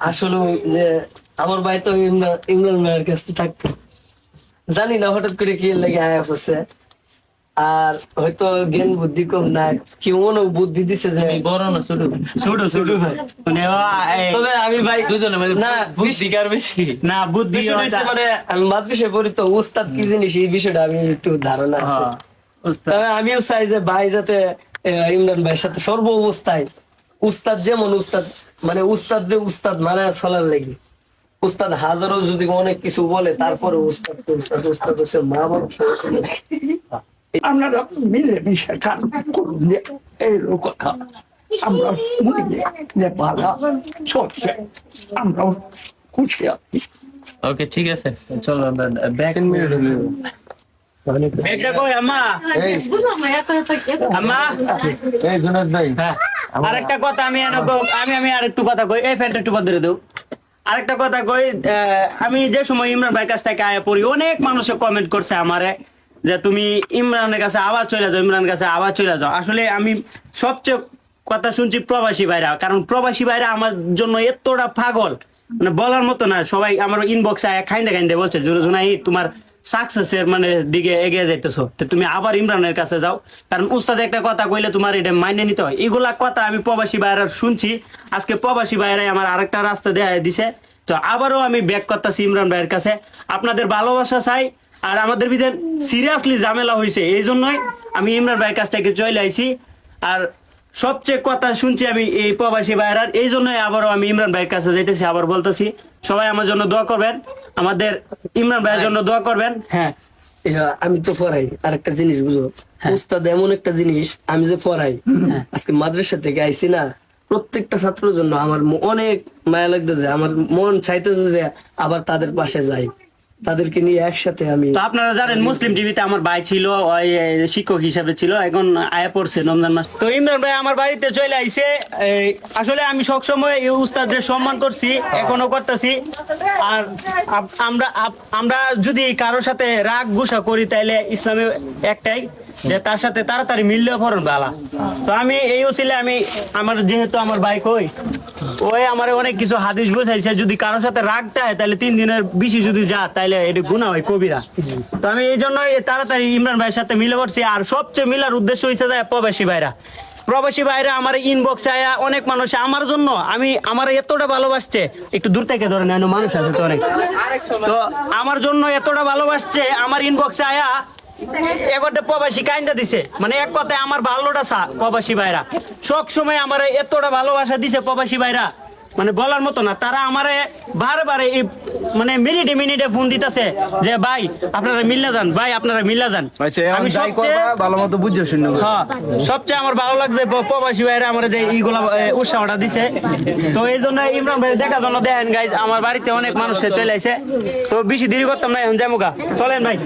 আসলে যে আমার ভাই তো ইমরান ইমরান ভাইয়ের কাছে থাকতো। জানি না হঠাৎ করে কি লাগে আয়া পড়ছে। আর হয়তো জ্ঞান বুদ্ধি কম না কেউ বুদ্ধি দিছে যে বড় না ছোট? ছোট ছোট মানে তবে আমি ভাই দুজনে মানে না বুদ্ধি কার বেশি? না বুদ্ধি মানে আমি মাদ্রাসায় পড়ি তো উস্তাদ কি জিনিস? এই বিষয়টা আমি একটু ধারণা আছে। হ্যাঁ, তবে আমিও চাই যে ভাই যাতে আহ, ইমরান ভাইয়ের সাথে সর্ব অবস্থায় উস্তাদ যেমন উস্তাদ মানে উস্তাদ রে উস্তাদ মানে চলার লেগে। উস্তাদ হাজারও যদি অনেক কিছু বলে তারপরে উস্তাদ উস্তাদ উস্তাদ হচ্ছে মা বাবা আপনারা মিলে মিশে কাজ করুন এই কথা আমরা ভালো চলছে আমরাও খুশি আছি। ওকে ঠিক আছে। চলো ব্যাক একটা কই আম্মা? আম্মা? এই জুনাদ ভাই। হ্যাঁ। আরেকটা কথা আমি আমি আমি আরেকটু কথা কই, এই ফ্যানটা একটু দেও। আরেকটা কথা কই আমি যে সময় ইমরান ভাই কাছ থেকে আয়া পড়ি, অনেক মানুষে কমেন্ট করছে আমারে যে তুমি ইমরানের কাছে আবার চলে যাও, ইমরানের কাছে আবার চলে যাও। আসলে আমি সবচেয়ে কথা শুনছি প্রবাসী ভাইরা, কারণ প্রবাসী ভাইরা আমার জন্য এতটা পাগল। মানে বলার মতো না, সবাই আমার ইনবক্সে খাইন্দে খাইন্দে বলছে জুনাই, তোমার সাকসেসের মানে দিকে এগিয়ে যাইতেছো। তো তুমি আবার ইমরানের কাছে যাও। কারণ উস্তাদ একটা কথা কইলে তোমার এটা মাইনে নিতে হয়। এগুলা কথা আমি প্রবাসী বাইরা শুনছি। আজকে প্রবাসী বাইরাই আমার আরেকটা রাস্তা দেয়া দিছে। তো আবারও আমি ব্যাক করতেছি ইমরান ভাইয়ের কাছে। আপনাদের ভালোবাসা চাই। আর আমাদের ভিতরে সিরিয়াসলি ঝামেলা হয়েছে এই জন্যই আমি ইমরান ভাইয়ের কাছ থেকে চলে আইছি। আর সবচেয়ে কথা শুনছি আমি এই প্রবাসী ভাইরার এই জন্যই আবারও আমি ইমরান ভাইয়ের কাছে যাইতেছি। আবার বলতেছি, সবাই আমার জন্য দোয়া করবেন। আমাদের ইমরান ভাইয়ের জন্য দোয়া করবেন। হ্যাঁ। আমি তো পড়াই আরেকটা জিনিস বুঝো। উস্তাদ এমন একটা জিনিস আমি যে পড়াই আজকে মাদ্রাসা থেকে আইছি না প্রত্যেকটা ছাত্রের জন্য আমার অনেক মায়া লাগতেছে। আমার মন চাইতেছে যে আবার তাদের পাশে যাই। তাদেরকে নিয়ে একসাথে আমি তো আপনারা জানেন, মুসলিম টিভিতে আমার ভাই ছিল, ওই শিক্ষক হিসাবে ছিল, এখন আয়া পড়ছে রমজান মাস। তো ইমরান ভাই আমার বাড়িতে চলে আইছে আসলে আমি সবসময় এই উস্তাদের সম্মান করছি, এখনও করতেছি। আর আমরা আমরা যদি কারোর সাথে রাগ গুসা করি, তাইলে ইসলামে একটাই। যে তার সাথে তাড়াতাড়ি মিললে ফরন বালা। তো আমি এই উচিলে আমি আমার যেহেতু আমার ভাই কই ওই আমার অনেক কিছু হাদিস বুঝাইছে, যদি কারোর সাথে রাগতে হয় তাহলে তিন দিনের বেশি যদি যা তাহলে এটা গুণা হয় কবিরা। তো আমি এই জন্য তাড়াতাড়ি ইমরান ভাইয়ের সাথে মিলে পড়ছি, আর সবচেয়ে মিলার উদ্দেশ্য হয়েছে যে প্রবাসী ভাইরা। প্রবাসী ভাইরা আমার ইনবক্সে আয়া অনেক মানুষ, আমার জন্য আমি আমার এতটা ভালোবাসছে, একটু দূর থেকে ধরে নেন, মানুষ আছে তো অনেক। তো আমার জন্য এতটা ভালোবাসছে, আমার ইনবক্সে আয়া এগোটে প্রবাসী কাইন্দা দিছে। মানে এক কথায় আমার ভালোটা সা প্রবাসী ভাইরা। সব সময় আমার এতটা ভালোবাসা দিছে প্রবাসী ভাইরা। মানে বলার মতো না তারা আমারে বারে বারে এই মানে মিনিটে মিনিটে ফোন দিতেছে যে ভাই আপনারা মিল্লা যান ভাই আপনারা মিল্লা যান। আমি সবচেয়ে ভালো মতো বুঝছ শুনো হ্যাঁ সবচেয়ে আমার ভালো লাগছে প্রবাসী ভাইরা আমার যে এইগুলা উৎসাহটা দিছে। তো এই জন্য ইমরান ভাই দেখার জন্য দেখেন গাইজ আমার বাড়িতে অনেক মানুষ চলে আইছে। তো বেশি দেরি করতাম না এখন চলেন ভাই।